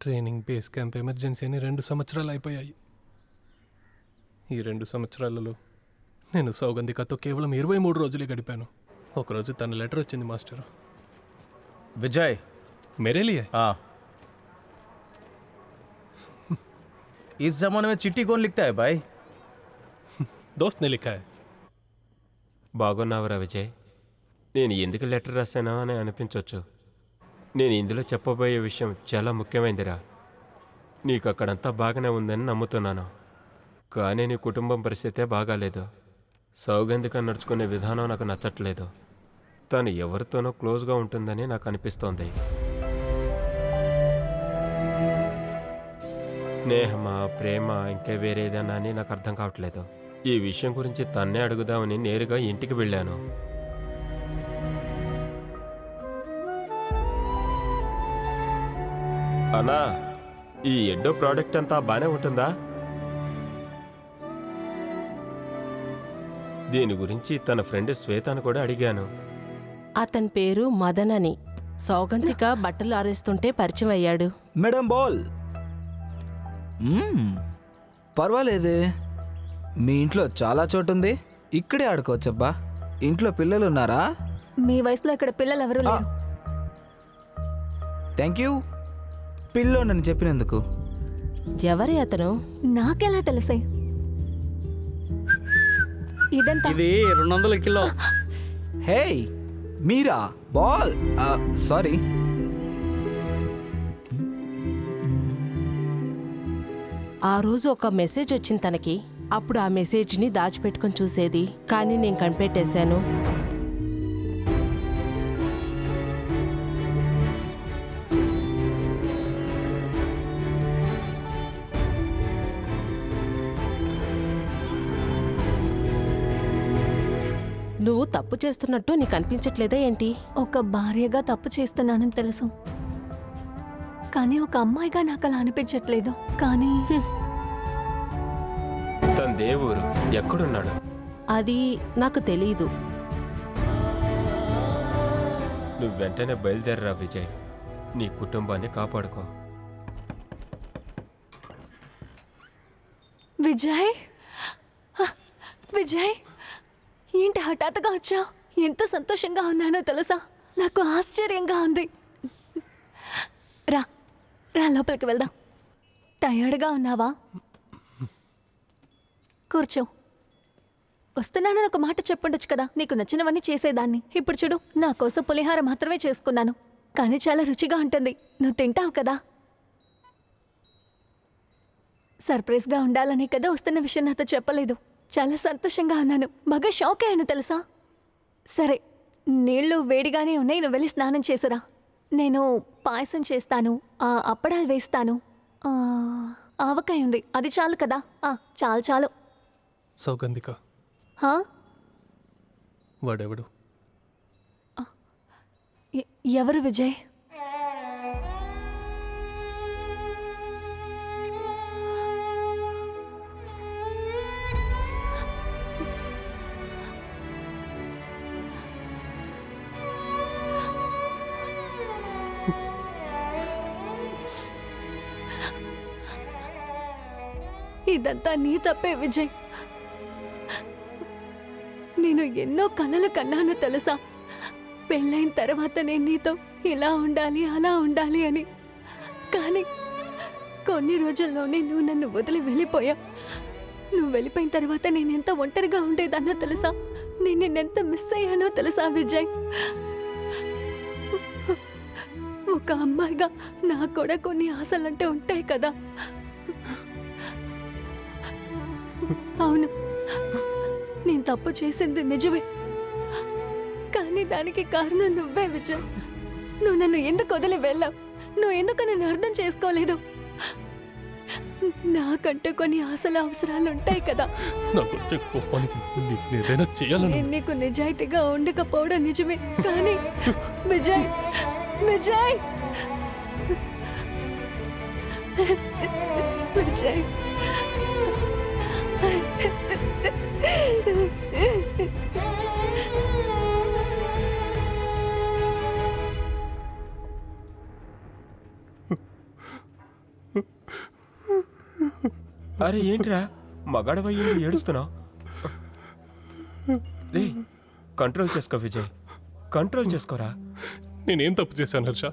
Training base camp emergency అని రెండు సంవత్సరాలు అయిపోయాయి ఈ రెండు సంవత్సరాలలో నేను సౌగంధికతో కేవలం ఇరవై మూడు రోజులే గడిపాను ఒకరోజు తన లెటర్ వచ్చింది మాస్టర్ विजय मेरे लिए हाँ इस जमाने में चिट्ठी कौन लिखता है भाई दोस्त ने लिखा है బాగున్నావురా విజయ్ నేను ఎందుకు లెటర్ రాశానో అని అనిపించవచ్చు నేను ఇందులో చెప్పబోయే విషయం చాలా ముఖ్యమైనదిరా నీకు అక్కడంతా బాగానే ఉందని నమ్ముతున్నాను. కానీ నీ కుటుంబం పరిస్థితే బాగాలేదు. సౌగంధిక నడుచుకునే విధానం నాకు నచ్చట్లేదు. తను ఎవరితోనో క్లోజ్గా ఉంటుందని నాకు అనిపిస్తోంది స్నేహమా ప్రేమ ఇంకా వేరేదేనా అని నాకు అర్థం కావట్లేదు. ఈ విషయం గురించి తన్నే అడుగుదామని నేరుగా ఇంటికి వెళ్ళాను. అన్నా ఈ ఎడ్డో ప్రోడక్ట్ అంతా బాగానే ఉంటుందా? దీని గురించి తన ఫ్రెండ్ శ్వేతను కూడా అడిగాను. అతని పేరు మదన్ అని. సౌగంధిక బట్టలు ఆరేస్తుంటే పరిచయం అయ్యాడు. Madam ball. మ్మ్. పర్వాలేదే. మీ ఇంట్లో చాలా చోటు ఉంది ఇక్కడే ఆడుకోవచ్చబ్బా. ఇంట్లో పిల్లలు ఉన్నారా మీ వయసులో ఇక్కడ పిల్లలు ఎవరు లేరు థ్యాంక్ యూ. పిల్లోనని చెప్పినందుకు? ఎవరి అతను? నాకెలా తెలుసే? ఇదంతా ఇది రెండు వందల కిలో. హే మీరా? బాల్. సారీ. ఆ రోజు ఒక మెసేజ్ వచ్చింది తనకి. అప్పుడు ఆ మెసేజ్ని దాచిపెట్టుకొని చూసేది. కానీ నేను కనిపెట్టేశాను. నువ్వు తప్పు చేస్తున్నట్టు నీకు అనిపించట్లేదా ఏంటి? ఒక భార్యగా తప్పు చేస్తున్నానని తెలుసు. కానీ ఒక అమ్మాయిగా నాకు అలా అనిపించట్లేదు. కానీ తన దేవుడు ఎక్కడున్నాడు? అది నాకు తెలీదు. నువ్వు వెంటనే బయలుదేరరా విజయ్. నీ కుటుంబాన్ని కాపాడుకో. విజయ్? విజయ్? ఏంటి హఠాత్తుగా వచ్చా? ఎంత సంతోషంగా ఉన్నానో తెలుసా? నాకు ఆశ్చర్యంగా ఉంది. రా రా లోపలికి వెళ్దాం. టయర్డ్గా ఉన్నావా? కూర్చో. వస్తున్నానని ఒక మాట చెప్పుండొచ్చు కదా నీకు నచ్చినవన్నీ చేసేదాన్ని. ఇప్పుడు చూడు నా కోసం పులిహార మాత్రమే చేసుకున్నాను. కానీ చాలా రుచిగా ఉంటుంది. నువ్వు తింటావు కదా. సర్ప్రైజ్గా ఉండాలని కదా వస్తున్న విషయం నాతో చెప్పలేదు. చాలా సంతోషంగా ఉన్నాను. బాగా షాక్ అయ్యాను తెలుసా? సరే నీళ్ళు వేడిగానే ఉన్నాయి. నువ్వు వెళ్ళి స్నానం చేసిరా. నేను పాయసం చేస్తాను. ఆ, అప్పడాలు వేస్తాను ఆవకాయ ఉంది. అది చాలు కదా. ఆ, చాలు చాలు. సౌగంధిక. హా? వాడెవడు? ఎవరు విజయ్? ఇదంతా నీ తప్పే విజయ్. నేను ఎన్నో కలలు కన్నాను తెలుసా? పెళ్ళైన తర్వాత నేను నీతో ఇలా ఉండాలి అలా ఉండాలి అని. కానీ కొన్ని రోజుల్లోనే నువ్వు నన్ను వదిలి వెళ్ళిపోయా. నువ్వు వెళ్ళిపోయిన తర్వాత నేను ఎంత ఒంటరిగా ఉండేదాన్నో తెలుసా? నేను నిన్నెంత మిస్ అయ్యానో తెలుసా విజయ్? ఒక అమ్మాయిగా నాకు కూడా కొన్ని ఆశలంటే ఉంటాయి కదా. అవును. నేను తప్పు చేసింది నిజమే. కానీ దానికి కారణం నువ్వే విజయ్. నువ్వు నన్ను ఎందుకు వదిలి వెళ్ళావు? నువ్వు ఎందుకు నన్ను అర్థం చేసుకోలేదు? నాకంటూ కొన్ని ఆశల అవసరాలు ఉంటాయి కదా. నాకు వచ్చే కోపానికి నీకు ఏదైనా చేయాలను నేను నీకు నిజాయితీగా ఉండకపోవడం నిజమే. కానీ విజయ్ విజయ్! విజయ్! అరే ఏంట్రా? మగాడవయ్య ఏడుస్తున్నావు? కంట్రోల్ చేసుకో విజయ్. కంట్రోల్ చేసుకోరా? నేనేం తప్పు చేశాను హర్ష?